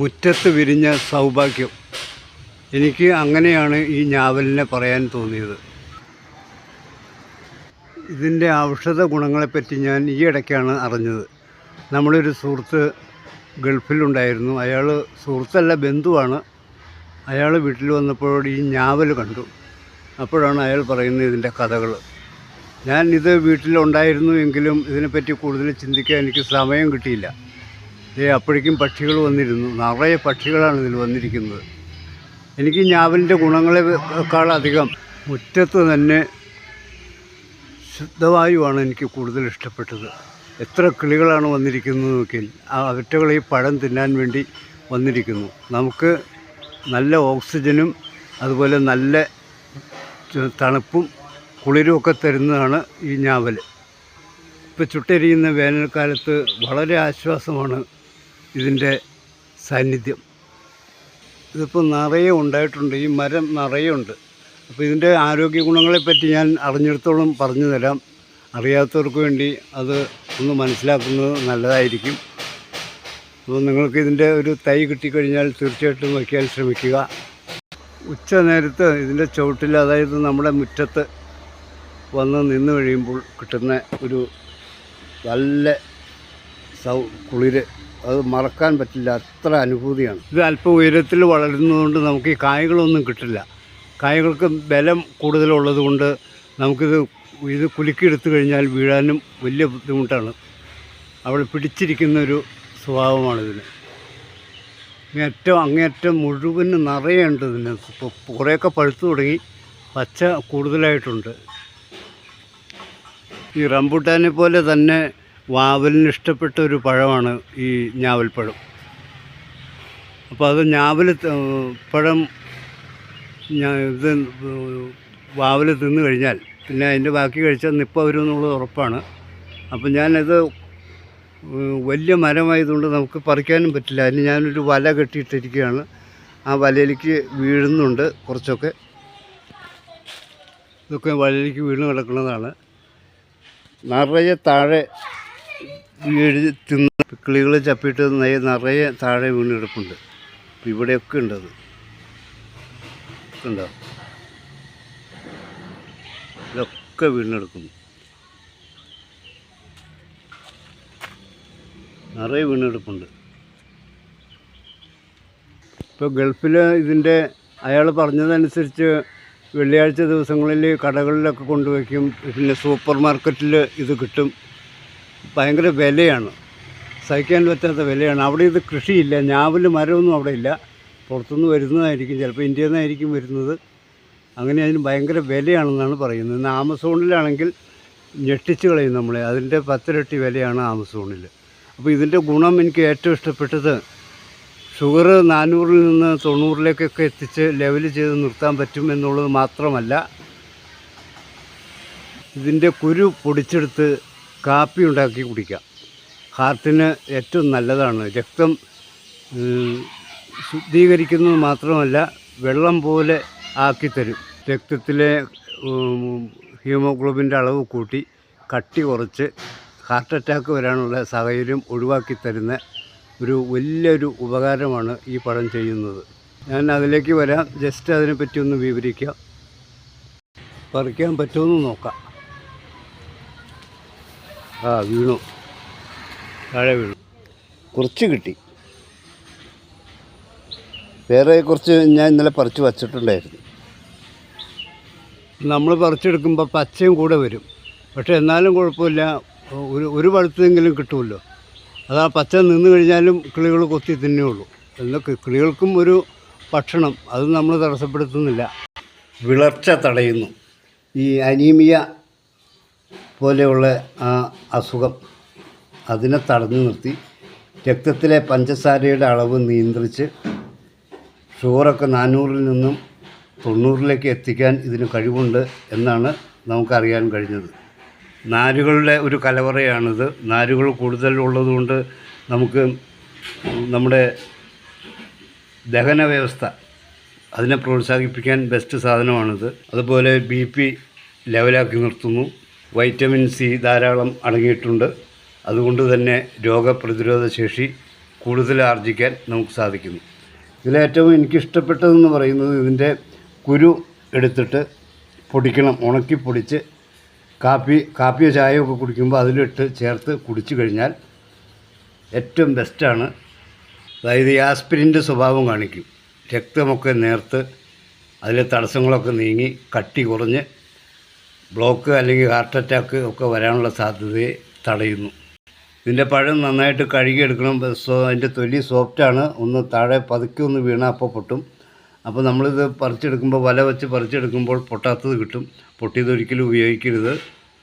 മുറ്റത്ത് വിരിഞ്ഞ സൗഭാഗ്യം. എനിക്ക് അങ്ങനെയാണ് ഈ ഞാവലിനെ പറയാൻ തോന്നിയത്. ഇതിന്റെ ഔഷധ ഗുണങ്ങളെപ്പറ്റി ഞാൻ ഈ ഇടയ്ക്കാണ് അറിഞ്ഞത്. നമ്മളൊരു സുഹൃത്ത് ഗൾഫിലുണ്ടായിരുന്നു. അയാൾ സുഹൃത്തല്ല ബന്ധുവാണ്. അയാൾ വീട്ടിൽ വന്നപ്പോൾ ഈ ഞാവൽ കണ്ടു. അപ്പോഴാണ് അയാൾ പറയുന്നത് ഇതിന്റെ കഥകൾ. ഞാൻ ഇത് വീട്ടിലുണ്ടായിരുന്നു എങ്കിലും ഇതിനെപ്പറ്റി കൂടുതൽ ചിന്തിക്കാൻ എനിക്ക് സമയം കിട്ടിയില്ല. ഏ അപ്പോഴേക്കും പക്ഷികൾ വന്നിരുന്നു. നിറയെ പക്ഷികളാണ് ഇതിൽ വന്നിരിക്കുന്നത്. എനിക്ക് ഞാവലിന്റെ ഗുണങ്ങളെക്കാളധികം മുറ്റത്ത് തന്നെ ശുദ്ധവായുവാണ് എനിക്ക് കൂടുതൽ ഇഷ്ടപ്പെട്ടത്. എത്ര കിളികളാണ് വന്നിരിക്കുന്നത് നോക്കി ആ അവറ്റകൾ ഈ പഴം തിന്നാൻ വേണ്ടി വന്നിരിക്കുന്നു. നമുക്ക് നല്ല ഓക്സിജനും അതുപോലെ നല്ല തണുപ്പും കുളിരും ഒക്കെ തരുന്നതാണ് ഈ ഞാവൽ. ഇപ്പോൾ ചുട്ടരിയുന്ന വേനൽക്കാലത്ത് വളരെ ആശ്വാസമാണ് ഇതിന്റെ സാന്നിധ്യം. ഇതിപ്പോൾ നിറയെ ഉണ്ടായിട്ടുണ്ട് ഈ മരം നിറയെ ഉണ്ട്. അപ്പോൾ ഇതിന്റെ ആരോഗ്യ ഗുണങ്ങളെപ്പറ്റി ഞാൻ അറിഞ്ഞിടത്തോളം പറഞ്ഞു തരാം. അറിയാത്തവർക്ക് വേണ്ടി അത് ഒന്ന് മനസ്സിലാക്കുന്നത് നല്ലതായിരിക്കും. അപ്പോൾ നിങ്ങൾക്ക് ഇതിന്റെ ഒരു തൈ കിട്ടിക്കഴിഞ്ഞാൽ തീർച്ചയായിട്ടും വയ്ക്കാൻ ശ്രമിക്കുക. ഉച്ച നേരത്ത് ഇതിന്റെ ചുവട്ടിൽ അതായത് നമ്മുടെ മുറ്റത്ത് വന്ന് നിന്ന് കഴിയുമ്പോൾ കിട്ടുന്ന ഒരു നല്ല സൗ കുളിര് അത് മറക്കാൻ പറ്റില്ല. അത്ര അനുഭൂതിയാണ്. ഇത് അല്പം ഉയരത്തിൽ വളരുന്നതുകൊണ്ട് നമുക്ക് ഈ കായകളൊന്നും കിട്ടില്ല. കായകൾക്ക് ബലം കൂടുതലുള്ളത് കൊണ്ട് നമുക്കിത് ഇത് കുലുക്കിയെടുത്തു കഴിഞ്ഞാൽ വീഴാനും വലിയ ബുദ്ധിമുട്ടാണ്. അവിടെ പിടിച്ചിരിക്കുന്ന ഒരു സ്വഭാവമാണിതിന്. അങ്ങേറ്റം അങ്ങേറ്റം മുഴുവൻ നിറയുണ്ട് ഇതിന്. ഇപ്പോൾ കുറേയൊക്കെ പഴുത്തു തുടങ്ങി പച്ച കൂടുതലായിട്ടുണ്ട്. ഈ റംബൂട്ടാനെ പോലെ തന്നെ വാവലിന് ഇഷ്ടപ്പെട്ട ഒരു പഴമാണ് ഈ ഞാവൽപ്പഴം. അപ്പോൾ അത് ഞാവൽ പഴം ഇത് വാവൽ തിന്നു കഴിഞ്ഞാൽ പിന്നെ അതിന്റെ ബാക്കി കഴിച്ചാൽ നിപ്പ വരും എന്നുള്ളത് ഉറപ്പാണ്. അപ്പം ഞാനത് വലിയ മരമായതുകൊണ്ട് നമുക്ക് പറിക്കാനും പറ്റില്ല. അതിന് ഞാനൊരു വല കെട്ടിയിട്ടിരിക്കുകയാണ്. ആ വലയിലേക്ക് വീഴുന്നുണ്ട് കുറച്ചൊക്കെ. ഇതൊക്കെ വലയിലേക്ക് വീണ് കിടക്കുന്നതാണ്. നിറയെ താഴെ വീഴ് തിന്ന് കിളികൾ ചപ്പിയിട്ട് നെയ്യ് നിറയെ താഴെ വീണ് കിടപ്പുണ്ട് ഇവിടെയൊക്കെ ഉണ്ട് അത് ഉണ്ടോ ഇതൊക്കെ വീണെടുക്കുന്നു. നിറയെ വീണെടുപ്പുണ്ട്. ഇപ്പോൾ ഗൾഫിൽ ഇതിന്റെ അയാൾ പറഞ്ഞതനുസരിച്ച് വെള്ളിയാഴ്ച ദിവസങ്ങളിൽ കടകളിലൊക്കെ കൊണ്ടുവയ്ക്കും. പിന്നെ സൂപ്പർ മാർക്കറ്റിൽ ഇത് കിട്ടും. ഭയങ്കര വിലയാണ്. സഹിക്കാൻ പറ്റാത്ത വിലയാണ്. അവിടെ ഇത് കൃഷിയില്ല. ഞാവൽ മരമൊന്നും അവിടെ ഇല്ല. പുറത്തുനിന്ന് വരുന്നതായിരിക്കും. ചിലപ്പോൾ ഇന്ത്യയിൽ നിന്നായിരിക്കും വരുന്നത്. അങ്ങനെ അതിന് ഭയങ്കര വിലയാണെന്നാണ് പറയുന്നത്. ഇന്ന് ആമസോണിലാണെങ്കിൽ ഞെട്ടിച്ച് കളയും നമ്മളെ. അതിന്റെ പത്തിരട്ടി വിലയാണ് ആമസോണിൽ അപ്പോൾ ഇതിന്റെ ഗുണം എനിക്ക് ഏറ്റവും ഇഷ്ടപ്പെട്ടത് ഷുഗർ നാനൂറിൽ നിന്ന് തൊണ്ണൂറിലേക്കൊക്കെ എത്തിച്ച് ലെവൽ ചെയ്ത് നിർത്താൻ പറ്റും എന്നുള്ളത് മാത്രമല്ല ഇതിന്റെ കുരു പൊടിച്ചെടുത്ത് കാപ്പി ഉണ്ടാക്കി കുടിക്കാം. ഹാർട്ടിന് ഏറ്റവും നല്ലതാണ്. രക്തം ശുദ്ധീകരിക്കുന്നത് മാത്രമല്ല വെള്ളം പോലെ ആക്കിത്തരും രക്തത്തിലെ ഹീമോഗ്ലോബിന്റെ അളവ് കൂട്ടി കട്ടി കുറച്ച് ഹാർട്ട് അറ്റാക്ക് വരാനുള്ള സാഹചര്യം ഒഴിവാക്കി തരുന്ന ഒരു വലിയൊരു ഉപകാരമാണ് ഈ പഴം ചെയ്യുന്നത്. ഞാൻ അതിലേക്ക് വരാം. ജസ്റ്റ് അതിനെപ്പറ്റി ഒന്ന് വിവരിക്കാം. പറിക്കാൻ പറ്റുമെന്ന് നോക്കാം. ആ വീണു. താഴെ വീണു. കുറച്ച് കിട്ടി. വേറെ കുറച്ച് ഞാൻ ഇന്നലെ പറിച്ച് വച്ചിട്ടുണ്ടായിരുന്നു. നമ്മൾ പറിച്ചെടുക്കുമ്പോൾ പച്ചയും കൂടെ വരും. പക്ഷേ എന്നാലും കുഴപ്പമില്ല. ഒരു ഒരു പഴുത്തെങ്കിലും കിട്ടുമല്ലോ. അത് ആ പച്ച നിന്ന് കഴിഞ്ഞാലും കിളികൾ കൊത്തി തിന്നുള്ളൂ. എന്നൊക്കെ കിളികൾക്കും ഒരു ഭക്ഷണം. അത് നമ്മൾ തടസ്സപ്പെടുത്തുന്നില്ല. വിളർച്ച തടയുന്നു. ഈ അനീമിയ പോലെയുള്ള ആ അസുഖം അതിനെ തടഞ്ഞു നിർത്തി. രക്തത്തിലെ പഞ്ചസാരയുടെ അളവ് നിയന്ത്രിച്ച് ഷുഗറൊക്കെ നാനൂറിൽ നിന്നും തൊണ്ണൂറിലേക്ക് എത്തിക്കാൻ ഇതിന് കഴിവുണ്ട് എന്നാണ് നമുക്കറിയാൻ കഴിഞ്ഞത്. നാരുകളുടെ ഒരു കലവറയാണിത്. നാരുകൾ കൂടുതൽ ഉള്ളതുകൊണ്ട് നമുക്ക് നമ്മുടെ ദഹന വ്യവസ്ഥ അതിനെ പ്രോത്സാഹിപ്പിക്കാൻ ബെസ്റ്റ് സാധനമാണിത്. അതുപോലെ ബി പി ലെവലാക്കി നിർത്തുന്നു. വൈറ്റമിൻ സി ധാരാളം അടങ്ങിയിട്ടുണ്ട്. അതുകൊണ്ട് തന്നെ രോഗപ്രതിരോധ ശേഷി കൂടുതൽ ആർജിക്കാൻ നമുക്ക് സാധിക്കുന്നു. ഇതിലേറ്റവും എനിക്കിഷ്ടപ്പെട്ടതെന്ന് പറയുന്നത് ഇതിന്റെ കുരു എടുത്തിട്ട് പൊടിക്കണം ഉണക്കി പൊടിച്ച് കാപ്പി കാപ്പിയോ ചായയോ ഒക്കെ കുടിക്കുമ്പോൾ അതിലിട്ട് ചേർത്ത് കുടിച്ചു കഴിഞ്ഞാൽ ഏറ്റവും ബെസ്റ്റാണ്. അതായത് ആസ്പിരിന്റെ സ്വഭാവം കാണിക്കും. രക്തമൊക്കെ നേർത്ത് അതിലെ തടസ്സങ്ങളൊക്കെ നീങ്ങി കട്ടി കുറഞ്ഞ് ബ്ലോക്ക് അല്ലെങ്കിൽ ഹാർട്ട് അറ്റാക്ക് ഒക്കെ വരാനുള്ള സാധ്യതയെ തടയുന്നു. ഇതിന്റെ പഴം നന്നായിട്ട് കഴുകിയെടുക്കണം. സോ അതിന്റെ തൊലി സോഫ്റ്റാണ് ഒന്ന് താഴെ പതുക്കി ഒന്ന് വീണാൽ അപ്പോൾ പൊട്ടും. അപ്പോൾ നമ്മളിത് പറിച്ചെടുക്കുമ്പോൾ വല വെച്ച് പറിച്ചെടുക്കുമ്പോൾ പൊട്ടാത്തത് കിട്ടും. പൊട്ടിയത് ഒരിക്കലും ഉപയോഗിക്കരുത്.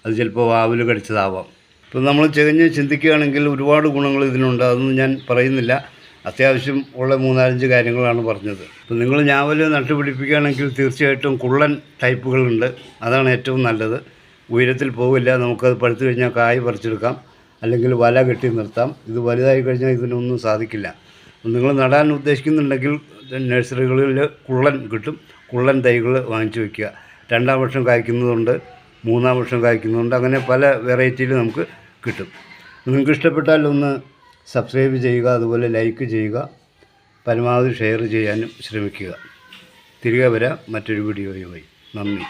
അത് ചിലപ്പോൾ വാവിൽ കടിച്ചതാവാം. ഇപ്പം നമ്മൾ ചെകഞ്ഞ് ചിന്തിക്കുകയാണെങ്കിൽ ഒരുപാട് ഗുണങ്ങൾ ഇതിനുണ്ട് അതൊന്നും ഞാൻ പറയുന്നില്ല. അത്യാവശ്യം ഉള്ള മൂന്നാലഞ്ച് കാര്യങ്ങളാണ് പറഞ്ഞത്. അപ്പം നിങ്ങൾ ഞാവൽ നട്ടുപിടിപ്പിക്കുകയാണെങ്കിൽ തീർച്ചയായിട്ടും കുള്ളൻ ടൈപ്പുകളുണ്ട്. അതാണ് ഏറ്റവും നല്ലത്. ഉയരത്തിൽ പോവില്ല. നമുക്കത് പഴുത്തു കഴിഞ്ഞാൽ കായ് പറിച്ചെടുക്കാം. അല്ലെങ്കിൽ വല കെട്ടി നിർത്താം. ഇത് വലുതായി കഴിഞ്ഞാൽ ഇതിനൊന്നും സാധിക്കില്ല. നിങ്ങൾ നടാൻ ഉദ്ദേശിക്കുന്നുണ്ടെങ്കിൽ നഴ്സറികളിൽ കുള്ളൻ കിട്ടും. കുള്ളൻ തൈകൾ വാങ്ങിച്ചു വയ്ക്കുക രണ്ടാം വർഷം കായ്ക്കുന്നതുണ്ട്. മൂന്നാം വർഷം കായ്ക്കുന്നതുണ്ട്. അങ്ങനെ പല വെറൈറ്റിയിൽ നമുക്ക് കിട്ടും. നിങ്ങൾക്ക് ഇഷ്ടപ്പെട്ടാൽ ഒന്ന് സബ്സ്ക്രൈബ് ചെയ്യുക അതുപോലെ ലൈക്ക് ചെയ്യുക പരമാവധി ഷെയർ ചെയ്യാനും ശ്രമിക്കുക. തിരികെ വരാം മറ്റൊരു വീഡിയോയുമായി. നന്ദി.